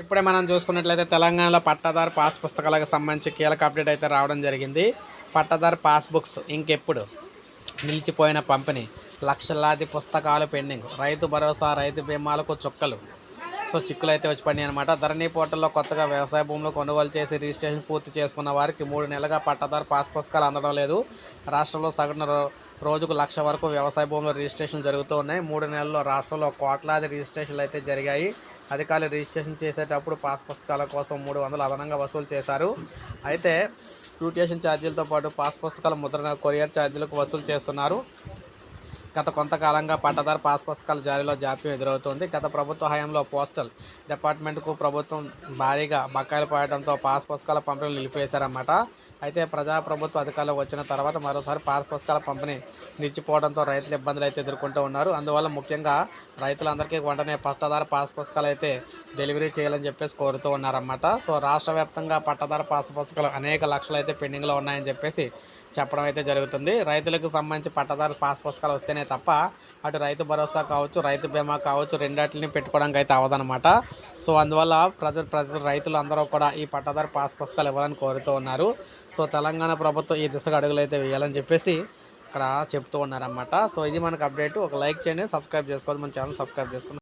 ఇప్పుడే మనం చూసుకున్నట్లయితే తెలంగాణలో పట్టాదారు పాస్ పుస్తకాలకు సంబంధించి కీలక అప్డేట్ అయితే రావడం జరిగింది. పట్టాదారు పాస్ బుక్స్ ఇంకెప్పుడు నిలిచిపోయిన పంపిణీ. లక్షలాది పుస్తకాలు పెండింగ్. రైతు భరోసా రైతు బీమాలకు చుక్కలు. సో చిక్కులు అయితే వచ్చి పడినాయి అనమాట ధరణి పోర్టల్లో కొత్తగా వ్యవసాయ భూములు కొనుగోలు చేసి రిజిస్ట్రేషన్ పూర్తి చేసుకున్న వారికి మూడు నెలలుగా పట్టాదారు పాస్ పుస్తకాలు అందడం లేదు. రాష్ట్రంలో సగటున రో- రోజుకు లక్ష వరకు వ్యవసాయ భూముల రిజిస్ట్రేషన్ జరుగుతూ ఉన్నాయి. మూడు నెలల్లో రాష్ట్రంలో కోట్లాది రిజిస్ట్రేషన్లు అయితే జరిగాయి. అధికారులు రిజిస్ట్రేషన్ చేసేటప్పుడు పాస్ పుస్తకాల కోసం మూడు వందలు అదనంగా వసూలు చేశారు. అయితే ట్యూటేషన్ ఛార్జీలతో పాటు పాస్ పుస్తకాల ముద్రణ కొరియర్ ఛార్జీలకు వసూలు చేస్తున్నారు. గత కొంతకాలంగా పట్టదారు పాస్ పుస్తకాల జారీలో జాప్యం ఎదురవుతోంది. గత ప్రభుత్వ హయాంలో పోస్టల్ డిపార్ట్మెంట్కు ప్రభుత్వం భారీగా బకాయిలు పడటంతో పాస్ పుస్తకాల పంపిణీ నిలిపివేశారన్నమాట. అయితే ప్రజా ప్రభుత్వ అధికారులు వచ్చిన తర్వాత మరోసారి పాస్ పుస్తకాల పంపిణీ నిలిచిపోవడంతో రైతులు ఇబ్బందులు అయితే ఎదుర్కొంటూ ఉన్నారు. అందువల్ల ముఖ్యంగా రైతులందరికీ వెంటనే పట్టదారు పాస్ పుస్తకాలు అయితే డెలివరీ చేయాలని చెప్పేసి కోరుతూ ఉన్నారన్నమాట. సో రాష్ట్ర వ్యాప్తంగా పట్టదారు పాస్ పుస్తకాలు అనేక లక్షలు అయితే పెండింగ్లో ఉన్నాయని చెప్పేసి చెప్పడం అయితే జరుగుతుంది. రైతులకు సంబంధించి పట్టదారు పాస్ పుస్తకాలు వస్తేనే తప్ప అటు రైతు భరోసా కావచ్చు రైతు బీమా కావచ్చు రెండాటిని పెట్టుకోవడానికి అయితే అవదనమాట సో అందువల్ల ప్రజలు ప్రజలు రైతులు అందరూ కూడా ఈ పట్టదారు పాస్ పుస్తకాలు ఇవ్వాలని కోరుతూ ఉన్నారు. సో తెలంగాణ ప్రభుత్వం ఈ దిశగా అడుగులు అయితే వేయాలని చెప్పేసి ఇక్కడ చెప్తూ ఉన్నారన్నమాట. సో ఇది మనకు అప్డేట్. ఒక లైక్ చేయండి సబ్స్క్రైబ్ చేసుకోవాలి మన ఛానల్ సబ్స్క్రైబ్ చేసుకుని